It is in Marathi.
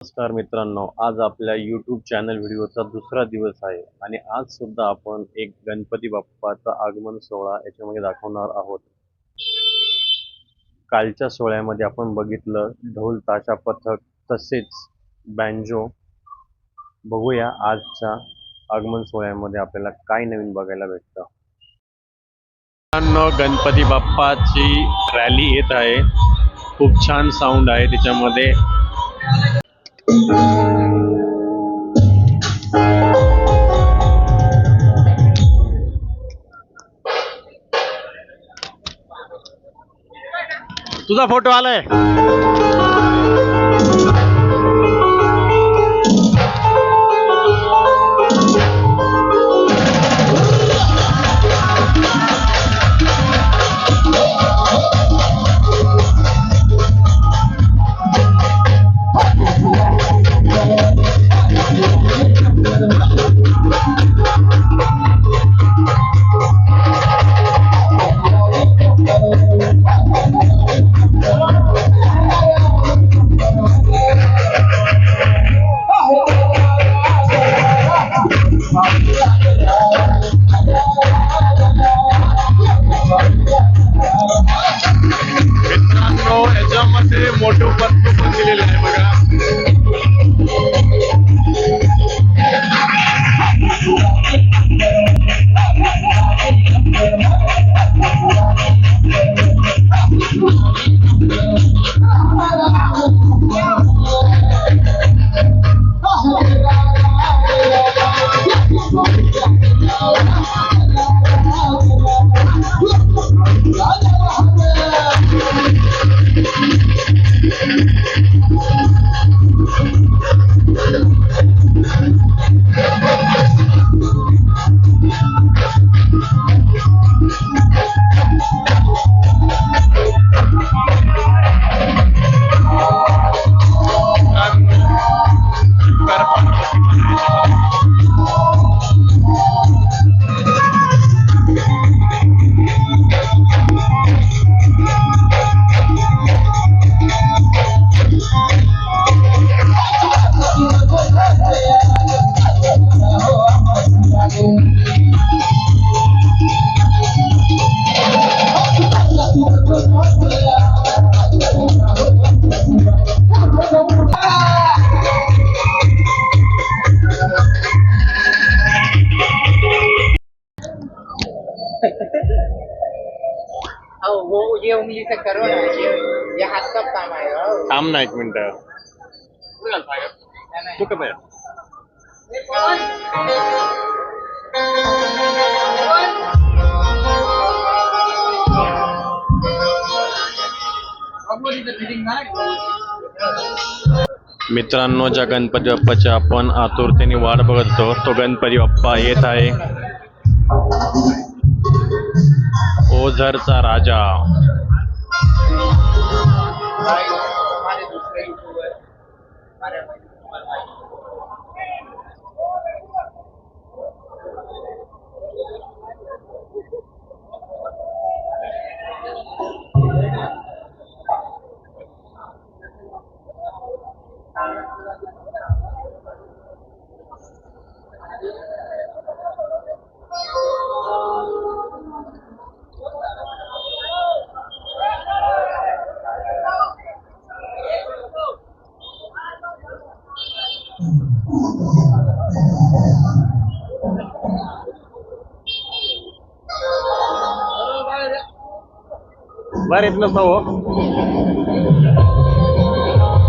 नमस्कार मित्रांनो आज आपल्या यूट्यूब चॅनल व्हिडिओचा दुसरा दिवस आहे आणि आज सुद्धा आपण एक गणपती बाप्पाचा आगमन सोहळा याच्यामध्ये दाखवणार आहोत. कालच्या सोहळ्यामध्ये आपण बघितलं ढोल ताशा पथक तसेच बँजो बघूया आजच्या आगमन सोहळ्यामध्ये आपल्याला काय नवीन बघायला भेटतं. मित्रांनो गणपती बाप्पाची रॅली येत आहे. खूप छान साऊंड आहे त्याच्यामध्ये. तुझा फोटो आलाय. मित्रांनो Oh, वो ये उंगली से करो ना ये ये हाथ काम आएगा हो. थांब ना एक मिनिट. तू का मित्रांनो ज्या गणपती बाप्पाची आपण आतुरतेने वाट बघत होतो तो गणपती बाप्पा येत आहे. ओझरचा राजा. भाई हमारे येत हो.